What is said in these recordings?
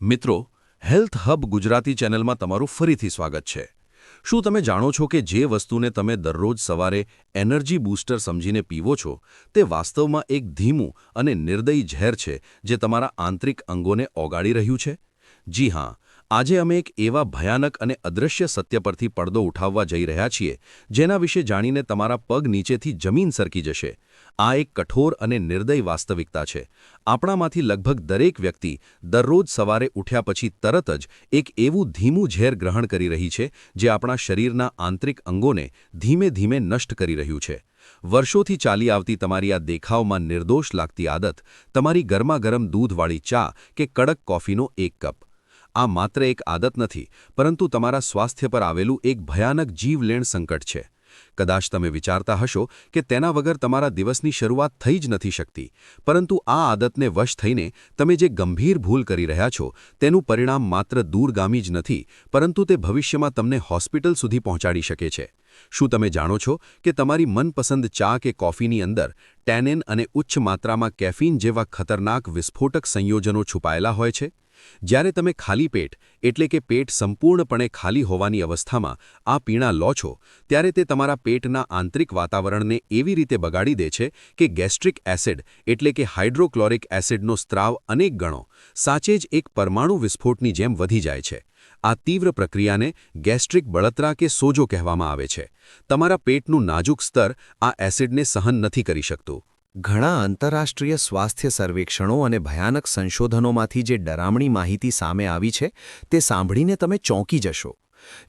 મિત્રો, health hub Gujarati ચેનલમાં તમારું ફરીથી સ્વાગત છે. શું તમે જાણો છો કે જે વસ્તુને તમે દરરોજ સવારે એનર્જી બૂસ્ટર સમજીને પીવો છો, તે વાસ્તવમાં એક ધીમું અને નિર્દયી ઝેર છે જે તમારા આંતરિક અંગોને ઓગાળી રહ્યું છે? જી હા, આજે અમે એક એવા ભયાનક અને અદૃશ્ય સત્ય પરથી પડદો ઉઠાવવા જઈ રહ્યા છીએ, જેના વિશે જાણીને તમારા પગ નીચેથી જમીન સરકી જશે. આ એક કઠોર અને નિર્દય વાસ્તવિકતા છે. આપણામાંથી લગભગ દરેક વ્યક્તિ દરરોજ સવારે ઉઠ્યા પછી તરત જ એક એવું ધીમું ઝેર ગ્રહણ કરી રહી છે, જે આપણા શરીરના આંતરિક અંગોને ધીમે ધીમે નષ્ટ કરી રહ્યું છે. વર્ષોથી ચાલી આવતી તમારી આ દેખાવમાં નિર્દોષ લાગતી આદત, તમારી ગરમાગરમ દૂધવાળી ચા કે કડક કોફીનો એક કપ. આ માત્ર એક આદત નથી, પરંતુ તમારા સ્વાસ્થ્ય પર આવેલું એક ભયાનક જીવલેણ સંકટ છે. કદાચ તમે વિચારતા હશો કે તેના વગર તમારા દિવસની શરૂઆત થઈ જ નથી શકતી. પરંતુ આ આદતને વશ થઈને તમે જે ગંભીર ભૂલ કરી રહ્યા છો, તેનું પરિણામ માત્ર દૂરગામી જ નથી, પરંતુ તે ભવિષ્યમાં તમને હોસ્પિટલ સુધી પહોંચાડી શકે છે. શું તમે જાણો છો કે તમારી મનપસંદ ચા કે કોફીની અંદર ટેનેન અને ઉચ્ચ માત્રામાં કેફીન જેવા ખતરનાક વિસ્ફોટક સંયોજનો છુપાયેલા હોય છે? જ્યારે તમે ખાલી પેટ, એટલે કે પેટ સંપૂર્ણપણે ખાલી હોવાની અવસ્થામાં આ પીણા લો છો, ત્યારે તે તમારા પેટના આંતરિક વાતાવરણને એવી રીતે બગાડી દે છે કે ગેસ્ટ્રિક એસિડ, એટલે કે હાઇડ્રોક્લોરિક એસિડનો સ્ત્રાવ અનેક ગણો, સાચે જ એક પરમાણુ વિસ્ફોટની જેમ વધી જાય છે. આ તીવ્ર પ્રક્રિયાને ગેસ્ટ્રિક બળતરા કે સોજો કહેવામાં આવે છે. તમારા પેટનું નાજુક સ્તર આ એસિડને સહન નથી કરી શકતું. ઘણા આંતરરાષ્ટ્રીય સ્વાસ્થ્ય સર્વેક્ષણો અને ભયાનક સંશોધનોમાંથી જે ડરામણી માહિતી સામે આવી છે, તે સાંભળીને તમે ચોંકી જશો.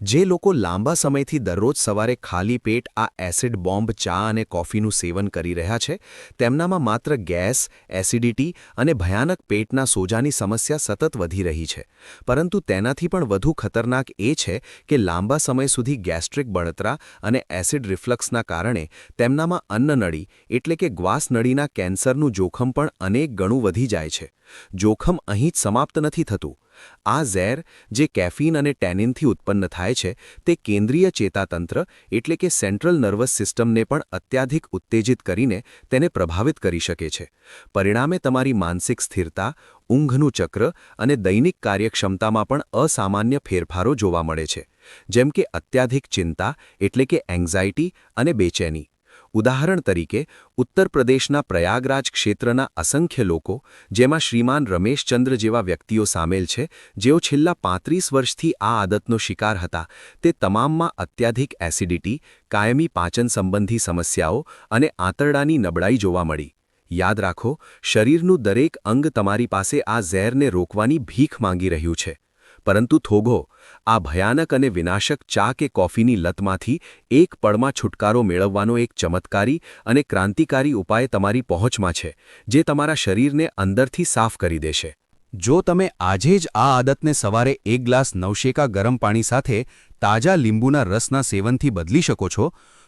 જે લોકો લાંબા સમયથી દરરોજ સવારે ખાલી પેટ આ એસિડ બોમ્બ, ચા અને કોફીનું સેવન કરી રહ્યા છે, તેમનામાં માત્ર ગેસ, એસિડિટી અને ભયાનક પેટના સોજાની સમસ્યા સતત વધી રહી છે. પરંતુ તેનાથી પણ વધુ ખતરનાક એ છે કે લાંબા સમય સુધી ગેસ્ટ્રિક બળતરા અને એસિડ રિફ્લક્સના કારણે તેમનામાં અન્નનળી એટલે કે ગ્વાસનળીના કેન્સરનું જોખમ પણ અનેક ગણું વધી જાય છે. જોખમ અહીં જ સમાપ્ત નથી થતું. આ ઝેર, જે કેફીન અને ટેનિનથી ઉત્પન્ન થાય છે, તે કેન્દ્રીય ચેતાતંત્ર, એટલે કે સેન્ટ્રલ નર્વસ સિસ્ટમને પણ અત્યાધિક ઉત્તેજિત કરીને તેને પ્રભાવિત કરી શકે છે. પરિણામે તમારી માનસિક સ્થિરતા, ઊંઘનું ચક્ર અને દૈનિક કાર્યક્ષમતામાં પણ અસામાન્ય ફેરફારો જોવા મળે છે. જેમ કે અત્યાધિક ચિંતા, એટલે કે એન્ઝાયટી અને બેચેની. ઉદાહરણ તરીકે, ઉત્તર પ્રદેશના પ્રયાગરાજ ક્ષેત્રના અસંખ્ય લોકો, જેમાં શ્રીમાન રમેશચંદ્ર જેવા વ્યક્તિઓ સામેલ છે, જેઓ છેલ્લા પાંત્રીસ વર્ષથી આ આદતનો શિકાર હતા. તે તમામમાં અત્યાધિક એસિડિટી, કાયમી પાચન સંબંધી સમસ્યાઓ અને આંતરડાની નબળાઈ જોવા મળી. યાદ રાખો, શરીરનું દરેક અંગ તમારી પાસે આ ઝેરને રોકવાની ભીખ માંગી રહ્યું છે. પરંતુ થોગો આ ભયાનક અને વિનાશક ચા કે કોફીની લતમાંથી એક પળમાં છુટકારો મેળવવાનો એક ચમત્કારી અને ક્રાંતિકારી ઉપાય તમારી પહોંચમાં છે, જે તમારા શરીરને અંદરથી સાફ કરી દેશે. જો તમે આજે જ આ આદતને સવારે એક ગ્લાસ નવશેકા ગરમ પાણી સાથે તાજા લીંબુના રસના સેવનથી બદલી શકો છો,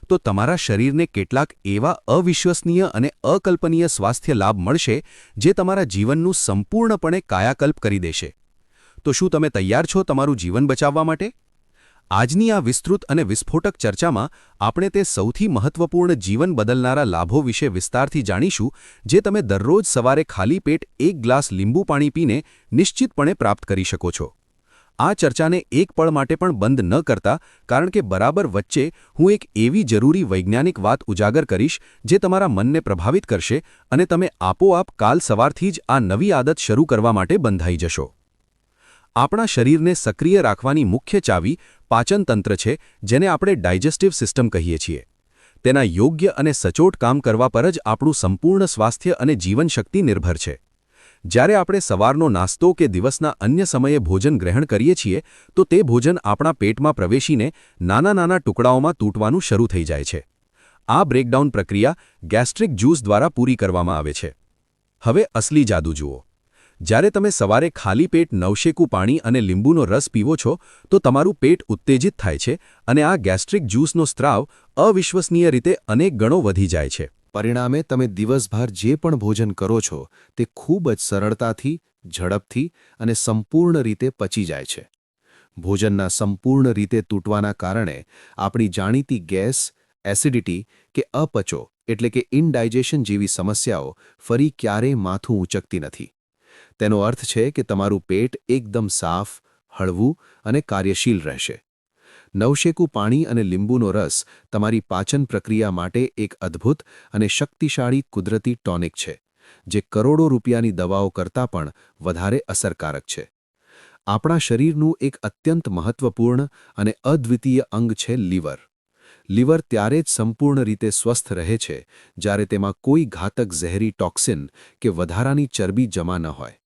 તો તમારા શરીરને કેટલાક એવા અવિશ્વસનીય અને અકલ્પનીય સ્વાસ્થ્ય લાભ મળશે, જે તમારા જીવનનું સંપૂર્ણપણે કાયાકલ્પ કરી દેશે. તો શું તમે તૈયાર છો તમારું જીવન બચાવવા માટે? આજની આ વિસ્તૃત અને વિસ્ફોટક ચર્ચામાં આપણે તે સૌથી મહત્વપૂર્ણ જીવન બદલનારા લાભો વિશે વિસ્તારથી જાણીશું, જે તમે દરરોજ સવારે ખાલી પેટ એક ગ્લાસ લીંબુ પાણી પીને નિશ્ચિતપણે પ્રાપ્ત કરી શકો છો. આ ચર્ચાને એક પળ માટે પણ બંધ ન કરતા, કારણ કે બરાબર વચ્ચે હું એક એવી જરૂરી વૈજ્ઞાનિક વાત ઉજાગર કરીશ, જે તમારા મનને પ્રભાવિત કરશે અને તમે આપોઆપ કાલ સવારથી જ આ નવી આદત શરૂ કરવા માટે બંધાઈ જશો. આપણા શરીરને સક્રિય રાખવાની મુખ્ય ચાવી પાચનતંત્ર છે, જેને આપણે ડાયજેસ્ટિવ સિસ્ટમ કહીએ છીએ. તેના યોગ્ય અને સચોટ કામ કરવા પર જ આપણું સંપૂર્ણ સ્વાસ્થ્ય અને જીવનશક્તિ નિર્ભર છે. જ્યારે આપણે સવારનો નાસ્તો કે દિવસના અન્ય સમયે ભોજન ગ્રહણ કરીએ છીએ, તો તે ભોજન આપણા પેટમાં પ્રવેશીને નાના નાના ટુકડાઓમાં તૂટવાનું શરૂ થઈ જાય છે. આ બ્રેકડાઉન પ્રક્રિયા ગેસ્ટ્રિક જ્યુસ દ્વારા પૂરી કરવામાં આવે છે. હવે અસલી જાદુ જુઓ. જ્યારે તમે સવારે ખાલી પેટ નવશેકું પાણી અને લીંબુનો રસ પીવો છો, તો તમારું પેટ ઉત્તેજિત થાય છે અને આ ગેસ્ટ્રિક જ્યુસનો સ્ત્રાવ અવિશ્વસનીય રીતે અનેક ગણો વધી જાય છે. પરિણામે, તમે દિવસભર જે પણ ભોજન કરો છો, તે ખૂબ જ સરળતાથી, ઝડપથી અને સંપૂર્ણ રીતે પચી જાય છે. ભોજનના સંપૂર્ણ રીતે તૂટવાના કારણે આપણી જાણીતી ગેસ, એસિડિટી કે અપચો એટલે કે ઇનડાયજેશન જેવી સમસ્યાઓ ફરી ક્યારેય માથું ઊંચકતી નથી. તેનો અર્થ છે કે તમારું પેટ એકદમ સાફ, હળવું અને કાર્યશીલ રહેશે. નવશેકું પાણી અને લીંબુનો રસ તમારી પાચન પ્રક્રિયા માટે એક અદ્ભુત અને શક્તિશાળી કુદરતી ટોનિક છે, જે કરોડો રૂપિયાની દવાઓ કરતાં પણ વધારે અસરકારક છે. આપણા શરીરનું એક અત્યંત મહત્વપૂર્ણ અને અદ્વિતીય અંગ છે લીવર. લીવર ત્યારે જ સંપૂર્ણ રીતે સ્વસ્થ રહે છે, જ્યારે તેમાં કોઈ ઘાતક ઝેરી ટોક્સિન કે વધારાની ચરબી જમા ન હોય.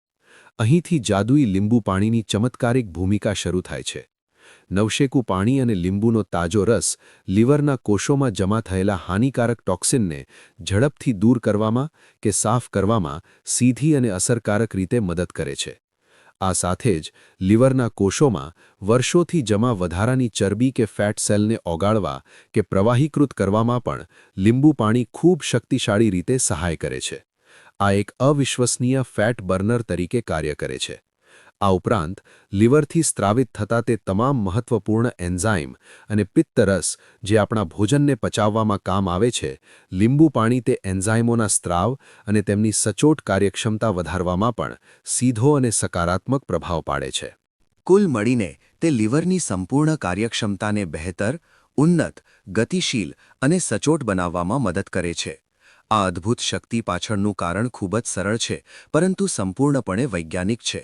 અહીંથી જાદુઈ લીંબુ પાણીની ચમત્કારિક ભૂમિકા શરૂ થાય છે. નવશેકું પાણી અને લીંબુનો તાજો રસ લીવરના કોષોમાં જમા થયેલા હાનિકારક ટોક્સિનને ઝડપથી દૂર કરવામાં કે સાફ કરવામાં સીધી અને અસરકારક રીતે મદદ કરે છે. આ સાથે જ લીવરના કોષોમાં વર્ષોથી જમા વધારાની ચરબી કે ફેટ સેલને ઓગાળવા કે પ્રવાહીકૃત કરવામાં પણ લીંબુ પાણી ખૂબ શક્તિશાળી રીતે સહાય કરે છે. આ એક અવિશ્વસનીય ફેટ બર્નર તરીકે કાર્ય કરે છે. આ ઉપરાંત, લીવરથી સ્ત્રાવિત થતા તે તમામ મહત્વપૂર્ણ એન્ઝાઇમ અને પિત્તરસ જે આપણા ભોજનને પચાવવામાં કામ આવે છે, લીંબુ પાણી તે એન્ઝાઇમોના સ્ત્રાવ અને તેમની સચોટ કાર્યક્ષમતા વધારવામાં પણ સીધો અને સકારાત્મક પ્રભાવ પાડે છે. કુલ મળીને તે લીવરની સંપૂર્ણ કાર્યક્ષમતાને બહેતર, ઉન્નત, ગતિશીલ અને સચોટ બનાવવામાં મદદ કરે છે. આ અદ્ભુત શક્તિ પાછળનું કારણ ખૂબ જ સરળ છે, પરંતુ સંપૂર્ણપણે વૈજ્ઞાનિક છે.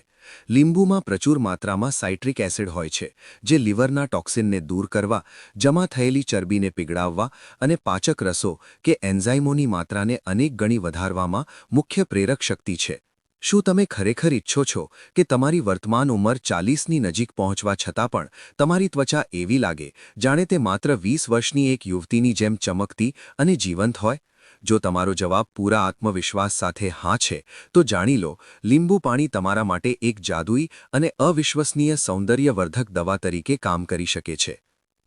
લીંબુમાં પ્રચુર માત્રામાં સાઇટ્રિક એસિડ હોય છે, જે લીવરના ટોક્સિનને દૂર કરવા, જમા થયેલી ચરબીને પીગળાવવા અને પાચક રસો કે એન્ઝાઇમોની માત્રાને અનેક ગણી વધારવામાં મુખ્ય પ્રેરક શક્તિ છે. શું તમે ખરેખર ઈચ્છો છો કે તમારી વર્તમાન ઉંમર ચાલીસની નજીક પહોંચવા છતાં પણ તમારી ત્વચા એવી લાગે, જાણે તે માત્ર વીસ વર્ષની એક યુવતીની જેમ ચમકતી અને જીવંત હોય? જો તમારો જવાબ પૂરા આત્મવિશ્વાસ સાથે હા છે, તો જાણી લો, લીંબુ પાણી તમારા માટે એક જાદુઈ અને અવિશ્વસનીય સૌંદર્યવર્ધક દવા તરીકે કામ કરી શકે છે.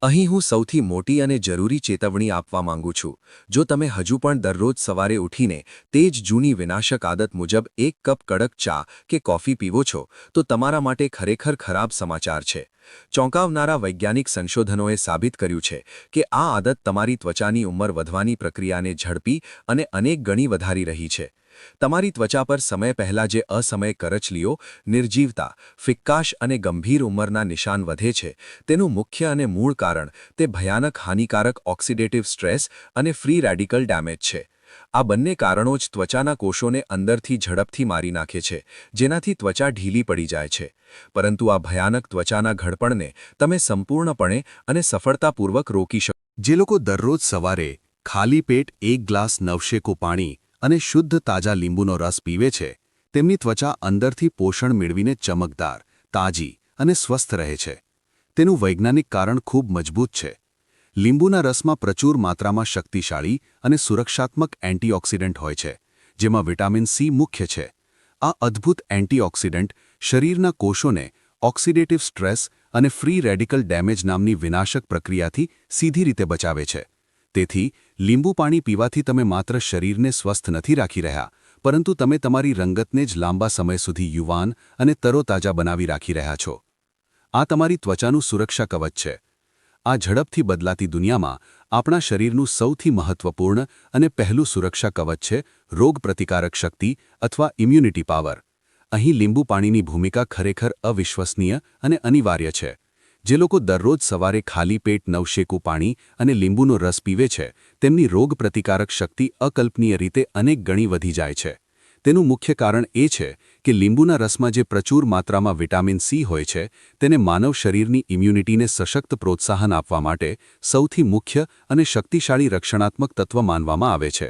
અહીં હું સૌથી મોટી અને જરૂરી ચેતવણી આપવા માંગુ છું. જો તમે હજુ પણ દરરોજ સવારે ઉઠીને તે જ જૂની વિનાશક આદત મુજબ એક કપ કડક ચા કે કોફી પીવો છો, તો તમારા માટે ખરેખર ખરાબ સમાચાર છે. ચોંકાવનારા વૈજ્ઞાનિક સંશોધનોએ સાબિત કર્યું છે કે આ આદત તમારી ત્વચાની ઉંમર વધવાની પ્રક્રિયાને ઝડપી અને અનેક ગણી વધારી રહી છે. તમારી ત્વચા પર સમય પહેલાં જે અસમય કરચલીઓ, નિર્જીવતા, ફિક્કાશ અને ગંભીર ઉંમરના નિશાન વધે છે, તેનું મુખ્ય અને મૂળ કારણ તે ભયાનક, હાનિકારક ઓક્સિડેટિવ સ્ટ્રેસ અને ફ્રી રેડિકલ ડેમેજ છે. આ બંને કારણો જ ત્વચાના કોષોને અંદરથી ઝડપથી મારી નાખે છે, જેનાથી ત્વચા ઢીલી પડી જાય છે. પરંતુ આ ભયાનક ત્વચાના ઘડપણને તમે સંપૂર્ણપણે અને સફળતાપૂર્વક રોકી શકો જે લોકો દરરોજ સવારે ખાલી પેટ એક ગ્લાસ નવશેકું પાણી અને શુદ્ધ તાજા લીંબુનો રસ પીવે છે, તેમની ત્વચા અંદરથી પોષણ મેળવીને ચમકદાર, તાજી અને સ્વસ્થ રહે છે. તેનું વૈજ્ઞાનિક કારણ ખૂબ મજબૂત છે. લીંબુના રસમાં પ્રચુર માત્રામાં શક્તિશાળી અને સુરક્ષાત્મક એન્ટીઓક્સિડન્ટ હોય છે, જેમાં વિટામિન સી મુખ્ય છે. આ અદ્ભુત એન્ટીઓક્સિડન્ટ શરીરના કોષોને ઓક્સિડેટિવ સ્ટ્રેસ અને ફ્રી રેડિકલ ડેમેજ નામની વિનાશક પ્રક્રિયાથી સીધી રીતે બચાવે છે. તેથી, લીંબુ પાણી પીવાથી તમે માત્ર શરીરને સ્વસ્થ નથી રાખી રહ્યા, પરંતુ તમે તમારી રંગતને જ લાંબા સમય સુધી યુવાન અને તરોતાજા બનાવી રાખી રહ્યા છો. આ તમારી ત્વચાનું સુરક્ષા કવચ છે. આ ઝડપથી બદલાતી દુનિયામાં આપણા શરીરનું સૌથી મહત્વપૂર્ણ અને પહેલું સુરક્ષા કવચ છે રોગપ્રતિકારક શક્તિ અથવા ઇમ્યુનિટી પાવર અહીં લીંબુ પાણીની ભૂમિકા ખરેખર અવિશ્વસનીય અને અનિવાર્ય છે. જે લોકો દરરોજ સવારે ખાલી પેટ, નવશેકું પાણી અને લીંબુનો રસ પીવે છે, તેમની રોગપ્રતિકારક શક્તિ અકલ્પનીય રીતે અનેક ગણી વધી જાય છે. તેનું મુખ્ય કારણ એ છે કે લીંબુના રસમાં જે પ્રચુર માત્રામાં વિટામિન સી હોય છે, તેને માનવ શરીરની ઇમ્યુનિટીને સશક્ત પ્રોત્સાહન આપવા માટે સૌથી મુખ્ય અને શક્તિશાળી રક્ષણાત્મક તત્વ માનવામાં આવે છે.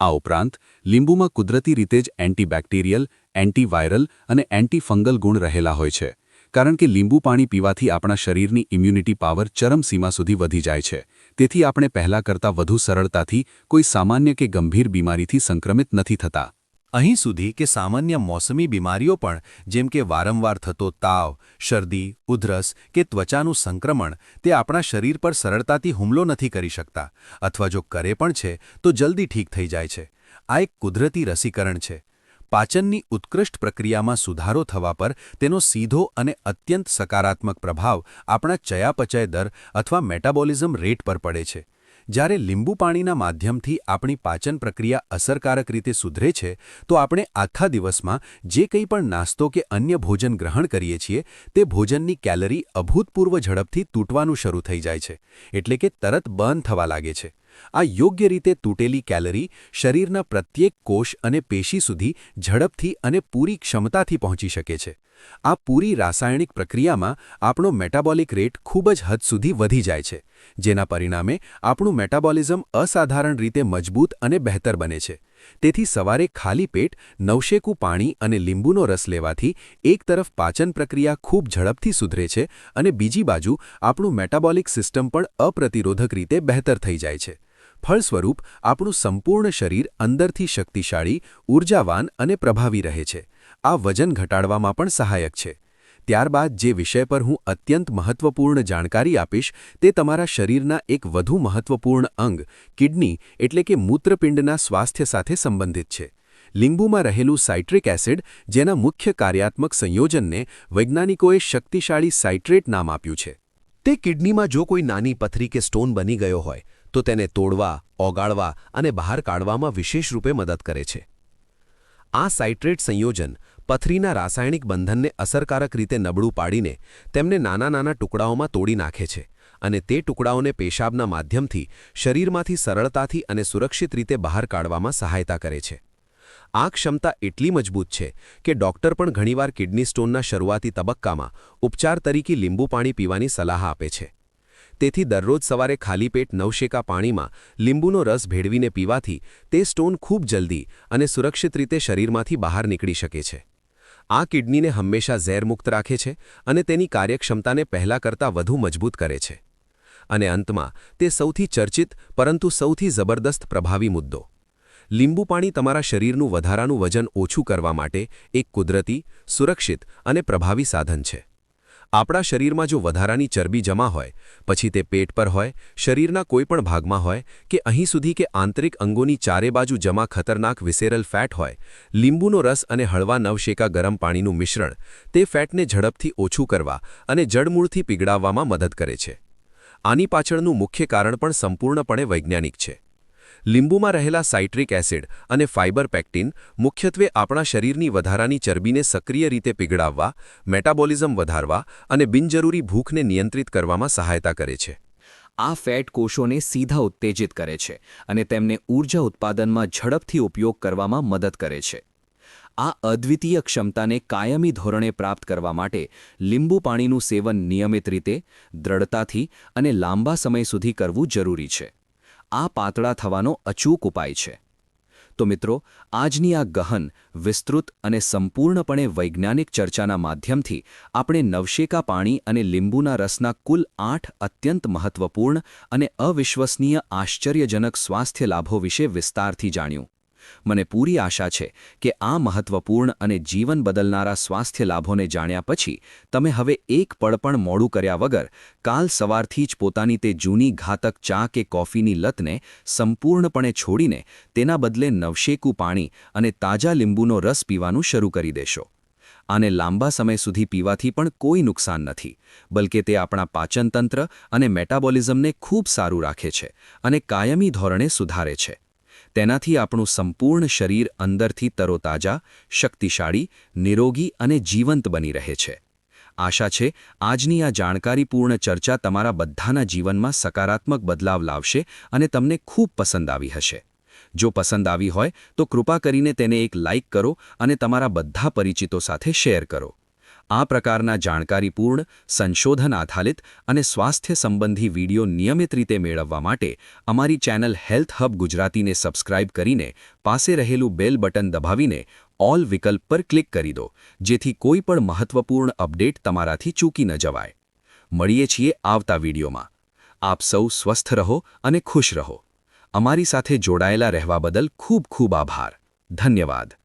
આ ઉપરાંત, લીંબુમાં કુદરતી રીતે જ એન્ટીબેક્ટેરિયલ, એન્ટીવાયરલ અને એન્ટીફંગલ ગુણ રહેલા હોય છે. કારણ કે લીંબુ પાણી પીવાથી આપણા શરીરની ઇમ્યુનિટી પાવર ચરમસીમા સુધી વધી જાય છે. તેથી આપણે પહેલાં કરતાં વધુ સરળતાથી કોઈ સામાન્ય કે ગંભીર બીમારીથી સંક્રમિત નથી થતા. અહીં સુધી કે સામાન્ય મોસમી બીમારીઓ પણ, જેમ કે વારંવાર થતો તાવ, શરદી, ઉધરસ કે ત્વચાનું સંક્રમણ, તે આપણા શરીર પર સરળતાથી હુમલો નથી કરી શકતા. અથવા જો કરે પણ છે, તો જલ્દી ઠીક થઈ જાય છે. આ એક કુદરતી રસીકરણ છે. પાચનની ઉત્કૃષ્ટ પ્રક્રિયામાં સુધારો થવા પર તેનો સીધો અને અત્યંત સકારાત્મક પ્રભાવ આપણા ચયાપચય દર અથવા મેટાબોલિઝમ રેટ પર પડે છે. જ્યારે લીંબુ પાણીના માધ્યમથી આપણી પાચન પ્રક્રિયા અસરકારક રીતે સુધરે છે, તો આપણે આખા દિવસમાં જે કંઈ પણ નાસ્તો કે અન્ય ભોજન ગ્રહણ કરીએ છીએ, તે ભોજનની કેલરી અભૂતપૂર્વ ઝડપથી તૂટવાનું શરૂ થઈ જાય છે, એટલે કે તરત બર્ન થવા લાગે છે. આ યોગ્ય રીતે તૂટેલી કેલરી શરીરના પ્રત્યેક કોષ અને પેશી સુધી ઝડપથી અને પૂરી ક્ષમતાથી પહોંચી શકે છે. આ પૂરી રાસાયણિક પ્રક્રિયામાં આપણો મેટાબોલિક રેટ ખૂબ જ હદ સુધી વધી જાય છે, જેના પરિણામે આપણું મેટાબોલિઝમ અસાધારણ રીતે મજબૂત અને બહેતર બને છે. તેથી સવારે ખાલી પેટ, નવશેકું પાણી અને લીંબુનો રસ લેવાથી એક તરફ પાચન પ્રક્રિયા ખૂબ ઝડપથી સુધરે છે અને બીજી બાજુ આપણું મેટાબોલિક સિસ્ટમ પણ અપ્રતિરોધક રીતે બહેતર થઈ જાય છે. ફળ સ્વરૂપ આપણું સંપૂર્ણ શરીર અંદરથી શક્તિશાળી ઊર્જાવાન અને પ્રભાવી રહે છે. આ વજન ઘટાડવામાં પણ સહાયક છે. ત્યારબાદ જે વિષય પર હું અત્યંત મહત્વપૂર્ણ જાણકારી આપીશ તે તમારા શરીરના એક વધુ મહત્વપૂર્ણ અંગ, કિડની, એટલે કે મૂત્રપિંડના સ્વાસ્થ્ય સાથે સંબંધિત છે. લીંબુમાં રહેલું સાઇટ્રિક એસિડ, જેના મુખ્ય કાર્યાત્મક સંયોજનને વૈજ્ઞાનિકોએ શક્તિશાળી સાઇટ્રેટ નામ આપ્યું છે. તે કિડનીમાં જો કોઈ નાની પથરી કે સ્ટોન બની ગયો હોય, તો તેને તોડવા, ઓગાળવા અને બહાર કાઢવામાં વિશેષ રૂપે મદદ કરે છે. આ સાઇટ્રેટ સંયોજન પથરીના રાસાયણિક બંધનને અસરકારક રીતે નબળું પાડીને તેમને નાના નાના ટુકડાઓમાં તોડી નાખે છે અને તે ટુકડાઓને પેશાબના માધ્યમથી શરીરમાંથી સરળતાથી અને સુરક્ષિત રીતે બહાર કાઢવામાં સહાયતા કરે છે. આ ક્ષમતા એટલી મજબૂત છે કે ડોક્ટર પણ ઘણીવાર કિડની સ્ટોનના શરૂઆતી તબક્કામાં ઉપચાર તરીકે લીંબુ પાણી પીવાની સલાહ આપે છે. તેથી દરરોજ સવારે ખાલી પેટ નવશેકા પાણીમાં લીંબુનો રસ ભેળવીને પીવાથી તે સ્ટોન ખૂબ જલ્દી અને સુરક્ષિત રીતે શરીરમાંથી બહાર નીકળી શકે છે. આ કિડનીને હંમેશા ઝેરમુક્ત રાખે છે અને તેની કાર્યક્ષમતાને પહેલાં કરતાં વધુ મજબૂત કરે છે. અને અંતમાં, તે સૌથી ચર્ચિત, પરંતુ સૌથી જબરદસ્ત પ્રભાવી મુદ્દો. લીંબુ પાણી તમારા શરીરનું વધારાનું વજન ઓછું કરવા માટે એક કુદરતી, સુરક્ષિત અને પ્રભાવી સાધન છે. આપણા શરીરમાં જો વધારાની ચરબી જમા હોય, પછી તે પેટ પર હોય, શરીરના કોઈપણ ભાગમાં હોય, કે અહીં સુધી કે આંતરિક અંગોની ચારે બાજુ જમા ખતરનાક વિસેરલ ફેટ હોય, લીંબુનો રસ અને હળવા નવશેકા ગરમ પાણીનું મિશ્રણ, તે ફેટને ઝડપથી ઓછું કરવા અને જડમૂળથી પીગળાવવામાં મદદ કરે છે. આની પાછળનું મુખ્ય કારણ પણ સંપૂર્ણપણે વૈજ્ઞાનિક છે. લીંબુમાં રહેલા સાઇટ્રિક એસિડ અને ફાઇબર પેક્ટિન મુખ્યત્વે આપણા શરીરની વધારાની ચરબીને સક્રિય રીતે પીગળાવવા, મેટાબોલિઝમ વધારવા અને બિનજરૂરી ભૂખને નિયંત્રિત કરવામાં સહાયતા કરે છે. આ ફેટ કોષોને સીધા ઉત્તેજિત કરે છે અને તેમને ઊર્જા ઉત્પાદનમાં ઝડપથી ઉપયોગ કરવામાં મદદ કરે છે. આ અદ્વિતીય ક્ષમતાને કાયમી ધોરણે પ્રાપ્ત કરવા માટે લીંબુ પાણીનું સેવન નિયમિત રીતે, દ્રઢતાથી અને લાંબા સમય સુધી કરવું જરૂરી છે. આ પાતળા થવાનો અચૂક ઉપાય છે. તો મિત્રો, આજની આ ગહન, વિસ્તૃત અને સંપૂર્ણપણે વૈજ્ઞાનિક ચર્ચાના માધ્યમથી આપણે નવશેકા પાણી અને લીંબુના રસના કુલ આઠ અત્યંત મહત્વપૂર્ણ અને અવિશ્વસનીય આશ્ચર્યજનક સ્વાસ્થ્ય લાભો વિશે વિસ્તારથી જાણ્યું. મને પૂરી આશા છે કે આ મહત્વપૂર્ણ અને જીવન બદલનારા સ્વાસ્થ્ય લાભોને જાણ્યા પછી તમે હવે એક પળ પણ મોડું કર્યા વગર કાલ સવારથી જ પોતાની તે જૂની ઘાતક ચા કે કોફીની લતને સંપૂર્ણપણે છોડીને તેના બદલે નવશેકું પાણી અને તાજા લીંબુનો રસ પીવાનું શરૂ કરી દેશો. આને લાંબા સમય સુધી પીવાથી પણ કોઈ નુકસાન નથી, બલકે તે આપણા પાચનતંત્ર અને મેટાબોલિઝમને ખૂબ સારું રાખે છે અને કાયમી ધોરણે સુધારે છે. તેનાથી આપણું સંપૂર્ણ શરીર અંદરથી તરોતાજા, શક્તિશાળી, નિરોગી અને જીવંત બની રહે છે. આશા છે, આજની આ જાણકારીપૂર્ણ ચર્ચા તમારા બધાના જીવનમાં સકારાત્મક બદલાવ લાવશે અને તમને ખૂબ પસંદ આવી હશે. જો પસંદ આવી હોય, તો કૃપા કરીને તેને એક લાઇક કરો અને તમારા બધા પરિચિતો સાથે શેર કરો. આ પ્રકારના જાણકારીપૂર્ણ, સંશોધન આધારિત અને સ્વાસ્થ્ય સંબંધી વીડિયો નિયમિત રીતે મેળવવા માટે અમારી ચેનલ હેલ્થ હબ ગુજરાતીને સબસ્ક્રાઇબ કરીને પાસે રહેલું બેલ બટન દબાવીને ઓલ વિકલ્પ પર ક્લિક કરી દો, જેથી કોઈ પણ મહત્વપૂર્ણ અપડેટ તમારાથી ચૂકી ન જવાય. મળીએ છીએ આવતા વિડીયોમાં. આપ સૌ સ્વસ્થ રહો અને ખુશ રહો. અમારી સાથે જોડાયેલા રહેવા બદલ ખૂબ ખૂબ આભાર. ધન્યવાદ.